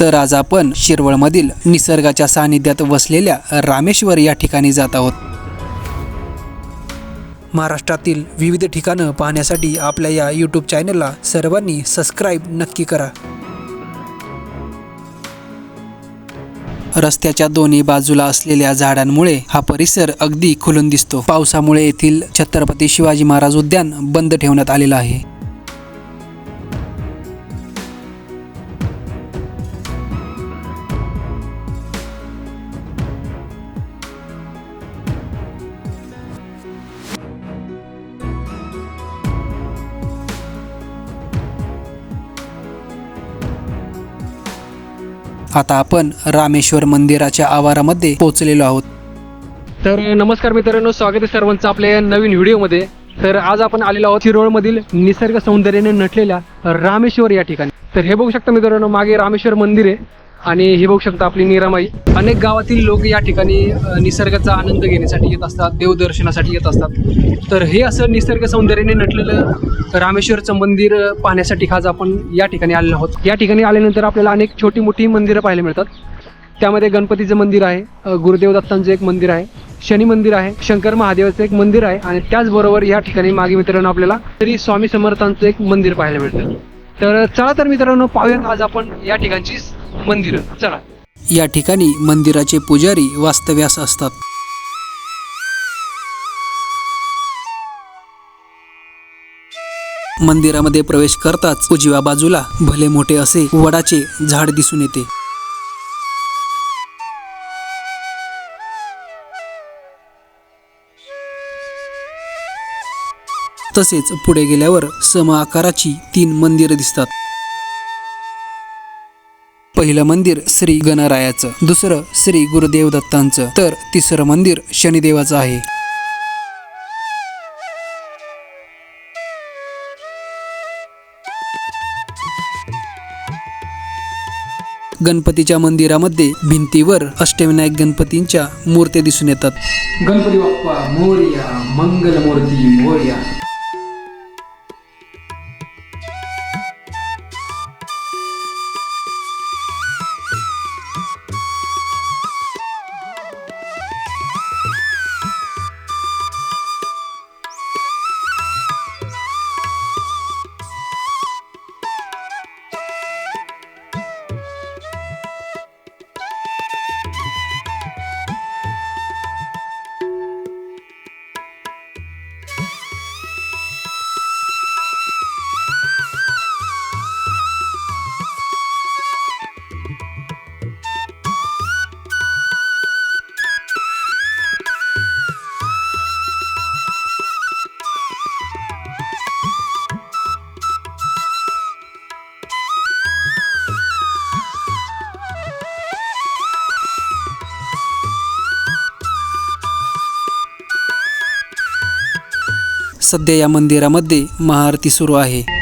तर आज आपण शिरवळमधील निसर्गाच्या सानिध्यात वसलेल्या रामेश्वर या ठिकाणी जात आहोत. महाराष्ट्रातील विविध ठिकाणं पाहण्यासाठी आपल्या या यूट्यूब चॅनलला सर्वांनी सबस्क्राईब नक्की करा. रस्त्याच्या दोन्ही बाजूला असलेल्या झाडांमुळे हा परिसर अगदी खुलून दिसतो. पावसामुळे येथील छत्रपती शिवाजी महाराज उद्यान बंद ठेवण्यात आलेलं आहे. आता आपण रामेश्वर मंदिराच्या आवारामध्ये पोहोचलेलो आहोत. तर नमस्कार मित्रांनो स्वागत आहे सर्वांचं आपल्या या नवीन व्हिडिओमध्ये. तर आज आपण आलेलो आहोत शिरोळमधील निसर्ग सौंदर्याने नटलेल्या रामेश्वर या ठिकाणी. तर हे बघू शकता मित्रांनो मागे रामेश्वर मंदिर आहे. आणि हे बघू शकता आपली निरामाई. अनेक गावातील लोक या ठिकाणी निसर्गाचा आनंद घेण्यासाठी येत असतात देवदर्शनासाठी येत असतात. तर हे असं निसर्ग सौंदर्याने नटलेलं रामेश्वरचं मंदिर पाहण्यासाठी आज आपण या ठिकाणी आलेलो आहोत. या ठिकाणी आल्यानंतर आपल्याला अनेक छोटी मोठी मंदिरं पाहायला मिळतात. त्यामध्ये गणपतीचं मंदिर आहे गुरुदेव दत्तांचं एक मंदिर आहे शनी मंदिर आहे शंकर महादेवाचं एक मंदिर आहे आणि त्याचबरोबर या ठिकाणी मागे मित्रांनो आपल्याला श्री स्वामी समर्थांचं एक मंदिर पाहायला मिळतं. तर चला तर मित्रांनो पाहूया आज आपण या ठिकाणची मंदिर. चला. या ठिकाणी मंदिराचे पुजारी वास्तव्यास असतात. मंदिरामध्ये प्रवेश करताच उजव्या बाजूला भले मोठे असे वडाचे झाड दिसून येते. तसेच पुढे गेल्यावर सम आकाराची तीन मंदिरं दिसतात. पहिलं मंदिर श्री गणरायाचं दुसरं श्री गुरुदेव दत्तांचं तर तिसरं मंदिर शनिदेवाचं आहे. गणपतीच्या मंदिरामध्ये भिंतीवर अष्टविनायक गणपतींच्या मूर्त्या दिसून येतात. गणपती बाप्पा मोर्या मंगलमूर्ती मोर्या. सध्या या मंदिरामध्ये महाआरती सुरू आहे.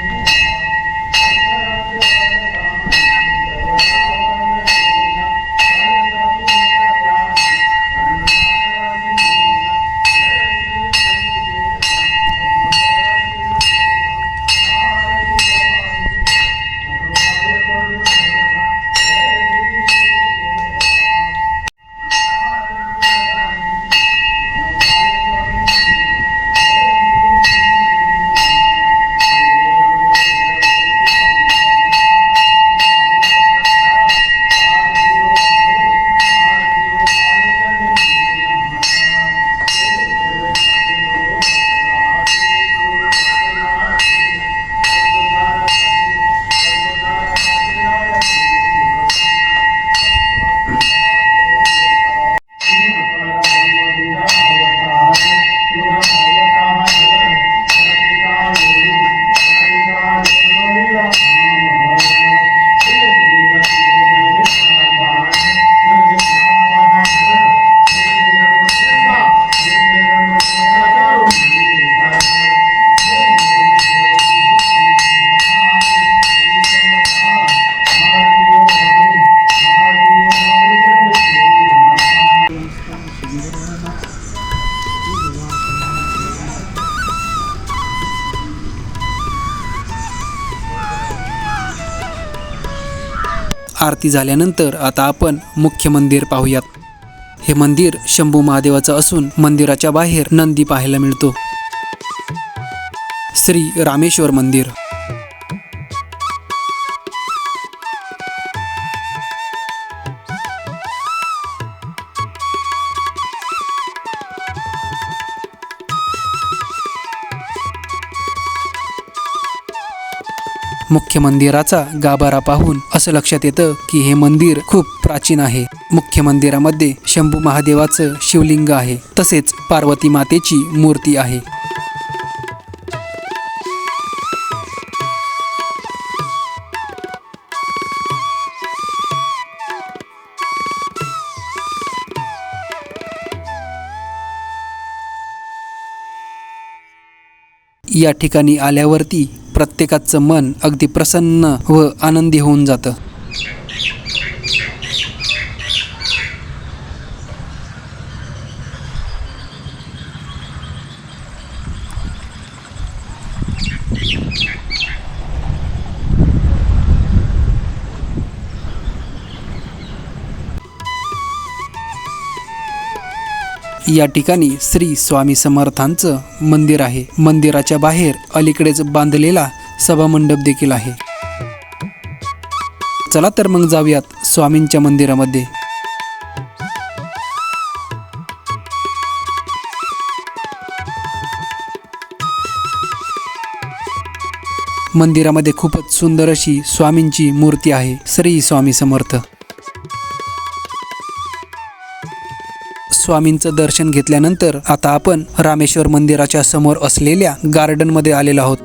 आरती झाल्यानंतर आता आपण मुख्य मंदिर पाहूयात. हे मंदिर शंभू महादेवाचं असून मंदिराच्या बाहेर नंदी पाहायला मिळतो. श्री रामेश्वर मंदिर. मुख्य मंदिराचा गाभारा पाहून असं लक्षात येतं की हे मंदिर खूप प्राचीन आहे. मुख्य मंदिरामध्ये शंभू महादेवाचं शिवलिंग आहे. तसेच पार्वती मातेची मूर्ती आहे. या ठिकाणी आल्यावरती प्रत्येकाचं मन अगदी प्रसन्न व आनंदी होऊन जातं. या ठिकाणी श्री स्वामी समर्थांचं मंदिर आहे. मंदिराच्या बाहेर अलीकडेच बांधलेला सभामंडप देखील आहे. चला तर मग जाऊयात स्वामींच्या मंदिरामध्ये. मंदिरामध्ये खूपच सुंदर अशी स्वामींची मूर्ती आहे. श्री स्वामी समर्थ. स्वामींचं दर्शन घेतल्यानंतर आता आपण रामेश्वर मंदिराच्या समोर असलेल्या गार्डनमध्ये आलेलो आहोत.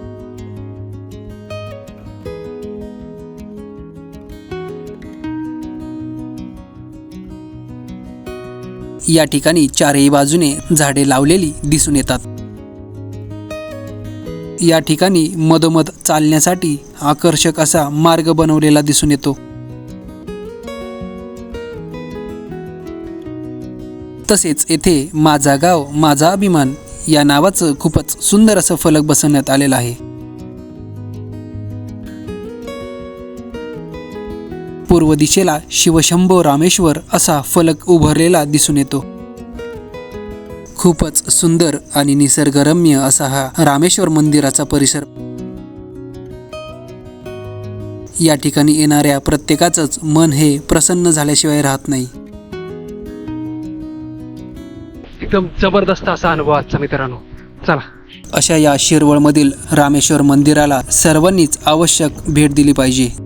या ठिकाणी चारही बाजूने झाडे लावलेली दिसून येतात. या ठिकाणी मधोमध चालण्यासाठी आकर्षक असा मार्ग बनवलेला दिसून येतो. तसेच येथे माझा गाव माझा अभिमान या नावाचं खूपच सुंदर असं फलक बसवण्यात आलेलं आहे. पूर्व दिशेला शिवशंभो रामेश्वर असा फलक उभारलेला दिसून येतो. खूपच सुंदर आणि निसर्गरम्य असा हा रामेश्वर मंदिराचा परिसर. या ठिकाणी येणाऱ्या प्रत्येकाचंच मन हे प्रसन्न झाल्याशिवाय राहत नाही. एकदम जबरदस्त असा अनुभव आजचा मित्रांनो. चला. अशा या शिरवळमधील रामेश्वर मंदिराला सर्वांनीच आवश्यक भेट दिली पाहिजे.